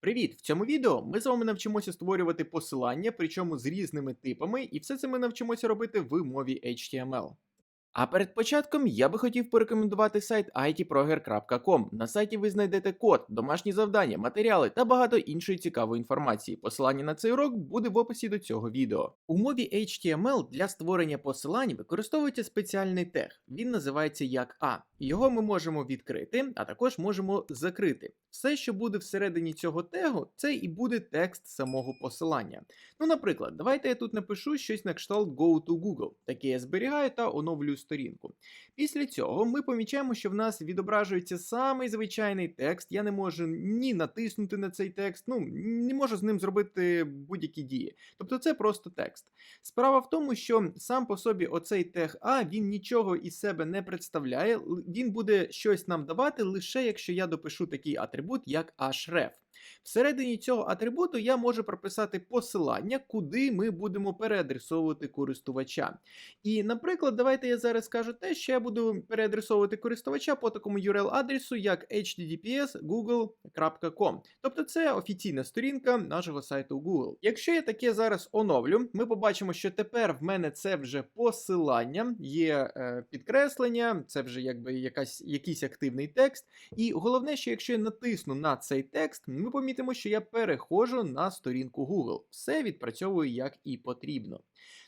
Привіт! В цьому відео ми з вами навчимося створювати посилання, причому з різними типами, і все це ми навчимося робити в мові HTML. А перед початком я би хотів порекомендувати сайт itproger.com. На сайті ви знайдете код, домашні завдання, матеріали та багато іншої цікавої інформації. Посилання на цей урок буде в описі до цього відео. У мові HTML для створення посилань використовується спеціальний тег. Він називається як А. Його ми можемо відкрити, а також можемо закрити. Все, що буде всередині цього тегу, це і буде текст самого посилання. Ну, наприклад, давайте я тут напишу щось на кшталт Go to Google. Таке я зберігаю та оновлюю сторінку. Після цього ми помічаємо, що в нас відображується самий звичайний текст. Я не можу ні натиснути на цей текст, ну не можу з ним зробити будь-які дії. Тобто це просто текст. Справа в тому, що сам по собі оцей тег А він нічого із себе не представляє. Він буде щось нам давати лише якщо я допишу такий атрибут, як href. Всередині цього атрибуту я можу прописати посилання, куди ми будемо переадресовувати користувача. І, наприклад, давайте я зараз скажу те, що я буду переадресовувати користувача по такому URL-адресу, як https google.com. Тобто це офіційна сторінка нашого сайту Google. Якщо я таке зараз оновлю, ми побачимо, що тепер в мене це вже посилання, є е, підкреслення, це вже якби якась, якийсь активний текст. І головне, що якщо я натисну на цей текст, ми помітимо, що я переходжу на сторінку Google. Все відпрацьовую як і потрібно.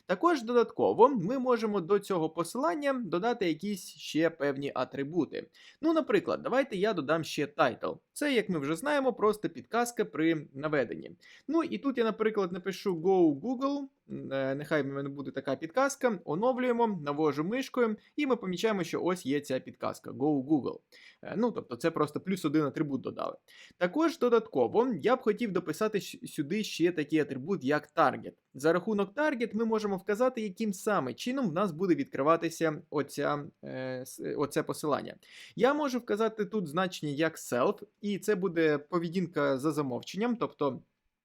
Також додатково ми можемо до цього посилання додати якісь ще певні атрибути. Ну, наприклад, давайте я додам ще title. Це, як ми вже знаємо, просто підказка при наведенні. Ну і тут я, наприклад, напишу Go Google. е, Нехай в мене буде така підказка. Оновлюємо, навожу мишкою, і ми помічаємо, що ось є ця підказка Go Google. Е, Ну, тобто, це просто плюс один атрибут додали. Також додатково я б хотів дописати сюди ще такий атрибут, як target. За рахунок target ми можемо вказати, яким саме чином в нас буде відкриватися оця, е, оце посилання. Я можу вказати тут значення як self, і це буде поведінка за замовченням, тобто.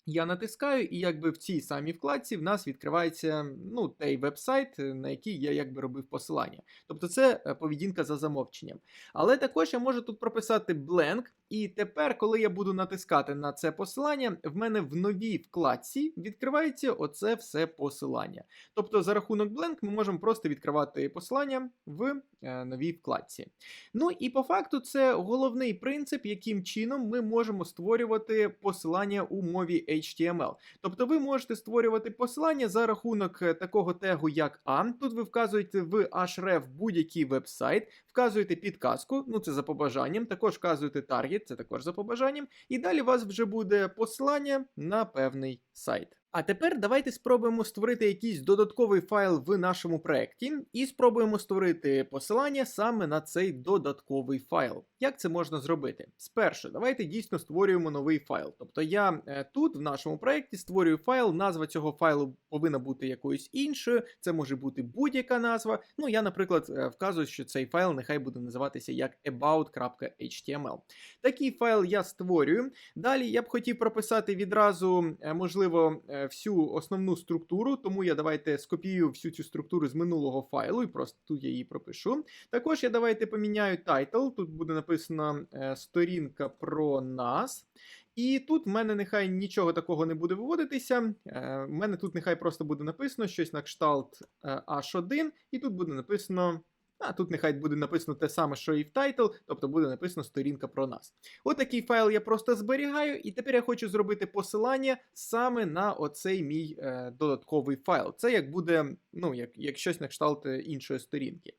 Я натискаю, і якби в цій самій вкладці в нас відкривається ну, той веб-сайт, е, на який я якби робив посилання. Тобто це е, поведінка за замовченням. Але також я можу тут прописати blank, і тепер, коли я буду натискати на це посилання, в мене в новій вкладці відкривається оце все посилання. Тобто, за рахунок blank ми можемо просто відкривати посилання в е, новій вкладці. Ну і по факту це головний принцип, яким чином ми можемо створювати посилання у мові HTML. Тобто ви можете створювати посилання за рахунок е, такого тегу, як A. Тут ви вказуєте в href будь-який веб-сайт, вказуєте підказку, ну це за побажанням, також вказуєте таргет, це також за побажанням, і далі у вас вже буде посилання на певний сайт. А тепер давайте спробуємо створити якийсь додатковий файл в нашому проєкті і спробуємо створити посилання саме на цей додатковий файл. Як це можна зробити? Спершу, давайте дійсно створюємо новий файл. Тобто я е, тут в нашому проєкті створюю файл, назва цього файлу повинна бути якоюсь іншою, це може бути будь-яка назва. Ну, я, наприклад, е, вказую, що цей файл нехай буде називатися як about.html. Такий файл я створюю. Далі я б хотів прописати відразу, е, можливо, всю основну структуру, тому я давайте скопіюю всю цю структуру з минулого файлу і просто тут я її пропишу. Також я давайте поміняю title, тут буде написано е, сторінка про нас. І тут в мене нехай нічого такого не буде виводитися. Е, В мене тут нехай просто буде написано щось на кшталт е, H1, і тут буде написано. А тут нехай буде написано те саме, що і в title, тобто буде написано сторінка про нас. Отакий файл я просто зберігаю, і тепер я хочу зробити посилання саме на оцей мій е, додатковий файл. Це як буде, ну, як, як щось на кшталт е, іншої сторінки.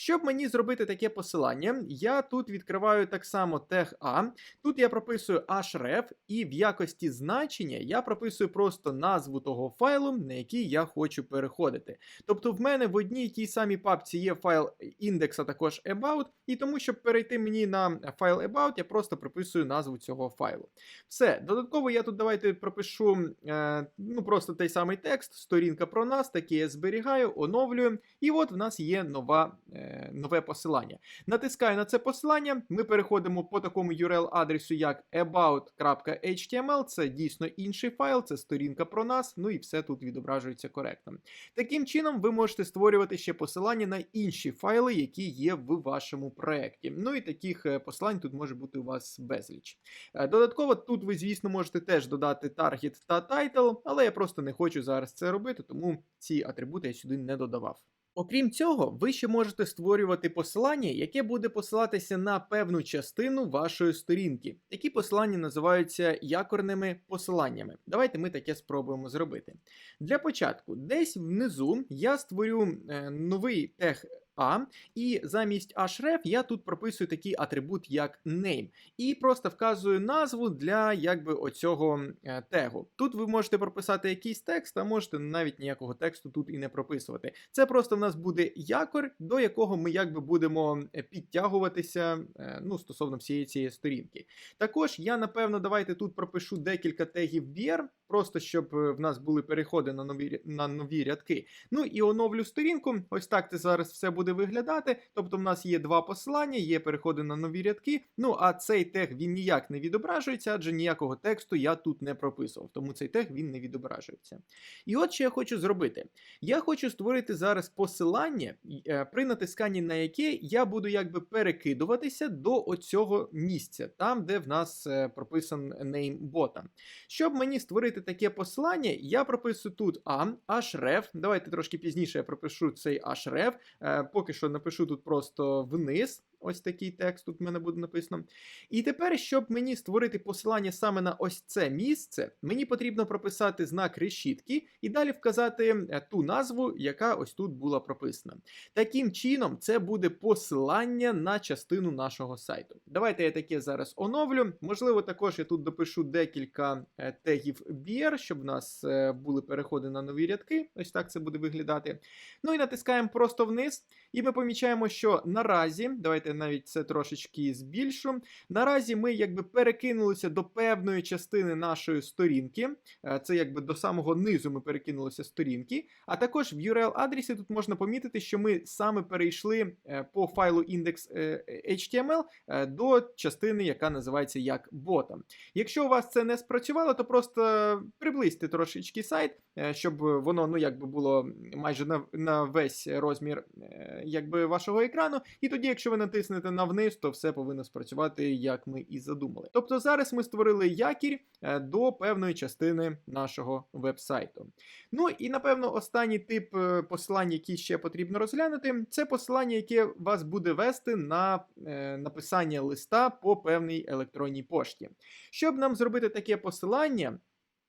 Щоб мені зробити таке посилання, я тут відкриваю так само тег А. Тут я прописую href, і в якості значення я прописую просто назву того файлу, на який я хочу переходити. Тобто в мене в одній тій самій папці є файл index, а також about, і тому, щоб перейти мені на файл about, я просто прописую назву цього файлу. Все, додатково я тут давайте пропишу е, ну, просто той самий текст, сторінка про нас, таке я зберігаю, оновлюю, і от в нас є нова, е, нове посилання. Натискаю на це посилання, ми переходимо по такому URL-адресу, як about.html. Це дійсно інший файл, це сторінка про нас. Ну і все тут відображується коректно. Таким чином, ви можете створювати ще посилання на інші файли, які є в вашому проєкті. Ну і таких е, посилань тут може бути у вас безліч. Е, Додатково тут ви, звісно, можете теж додати таргет та тайтл, але я просто не хочу зараз це робити, тому ці атрибути я сюди не додавав. Окрім цього, ви ще можете створювати посилання, яке буде посилатися на певну частину вашої сторінки. Такі посилання називаються якорними посиланнями. Давайте ми таке спробуємо зробити. Для початку, десь внизу я створю е, новий тег. А, і замість href я тут прописую такий атрибут, як name, і просто вказую назву для якби оцього е, тегу. Тут ви можете прописати якийсь текст, а можете навіть ніякого тексту тут і не прописувати. Це просто в нас буде якор, до якого ми якби будемо е, підтягуватися е, ну, стосовно всієї цієї сторінки. Також я, напевно, давайте тут пропишу декілька тегів BR, просто щоб е, в нас були переходи на нові, на нові рядки. Ну і оновлю сторінку. Ось так це зараз все буде виглядати. Тобто, в нас є два посилання, є переходи на нові рядки. Ну а цей тег він ніяк не відображується, адже ніякого тексту я тут не прописував. Тому цей тег він не відображується. І от що я хочу зробити. Я хочу створити зараз посилання, е, при натисканні на яке я буду якби перекидуватися до оцього місця, там, де в нас е, прописан name бота. Щоб мені створити таке посилання, я прописую тут а, href. Давайте трошки пізніше я пропишу цей href. Е, Поки що напишу тут просто вниз. Ось такий текст тут в мене буде написано. І тепер, щоб мені створити посилання саме на ось це місце, мені потрібно прописати знак решітки і далі вказати е, ту назву, яка ось тут була прописана. Таким чином, це буде посилання на частину нашого сайту. Давайте я таке зараз оновлю. Можливо, також я тут допишу декілька е, тегів BR, щоб в нас е, були переходи на нові рядки. Ось так це буде виглядати. Ну і натискаємо просто вниз, і ми помічаємо, що наразі, давайте навіть це трошечки збільшу. Наразі ми якби перекинулися до певної частини нашої сторінки. Е, Це якби до самого низу ми перекинулися сторінки. А також в URL-адресі тут можна помітити, що ми саме перейшли е, по файлу index.html е, до частини, яка називається як бота. Якщо у вас це не спрацювало, то просто приблизьте трошечки сайт, е, щоб воно ну якби було майже на, на весь розмір е, якби вашого екрану. І тоді, якщо ви натиснете на вниз, то все повинно спрацювати, як ми і задумали. Тобто зараз ми створили якір е, до певної частини нашого вебсайту. Ну і напевно останній тип е, посилань, який ще потрібно розглянути, це посилання, яке вас буде вести на е, написання листа по певній електронній пошті. Щоб нам зробити таке посилання.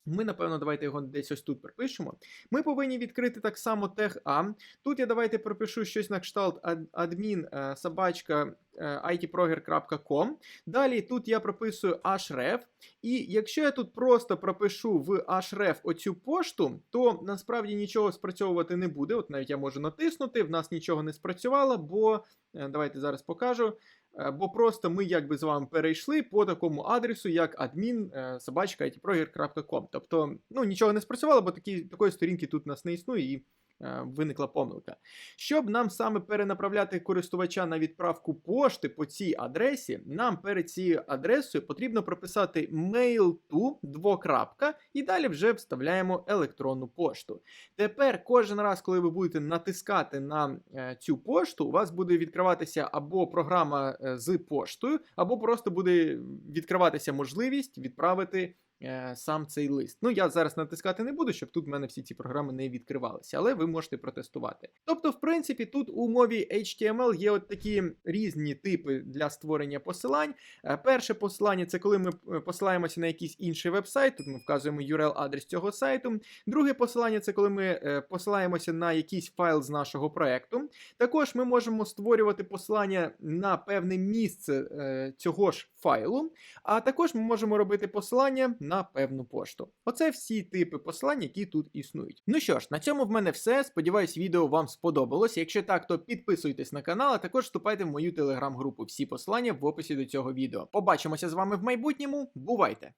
Ми, напевно, давайте його десь ось тут пропишемо. Ми повинні відкрити так само тег А. Тут я давайте пропишу щось на кшталт ад- адмін е, собачка е, itproger.com. Далі тут я прописую href. І якщо я тут просто пропишу в href оцю пошту, то насправді нічого спрацьовувати не буде. От навіть я можу натиснути, в нас нічого не спрацювало, бо е, давайте зараз покажу. Е, Бо просто ми якби з вами перейшли по такому адресу, як адмін е, Тобто, ну нічого не спрацювало, бо такі, такої сторінки тут у нас не існує і виникла помилка. Щоб нам саме перенаправляти користувача на відправку пошти по цій адресі, нам перед цією адресою потрібно прописати mail to двокрапка, і далі вже вставляємо електронну пошту. Тепер кожен раз, коли ви будете натискати на е, цю пошту, у вас буде відкриватися або програма е, з поштою, або просто буде відкриватися можливість відправити. Е, Сам цей лист. Ну, я зараз натискати не буду, щоб тут в мене всі ці програми не відкривалися, але ви можете протестувати. Тобто, в принципі, тут у мові HTML є от такі різні типи для створення посилань. Е, Перше посилання це коли ми е, посилаємося на якийсь інший веб-сайт, тут ми вказуємо URL-адрес цього сайту. Друге посилання це коли ми посилаємося на якийсь файл з нашого проекту. Також ми можемо створювати посилання на певне місце цього ж файлу, а також ми можемо робити посилання на певну пошту. Оце всі типи послань, які тут існують. Ну що ж, на цьому в мене все. Сподіваюсь, відео вам сподобалось. Якщо так, то підписуйтесь на канал, а також вступайте в мою телеграм-групу. Всі послання в описі до цього відео. Побачимося з вами в майбутньому. Бувайте!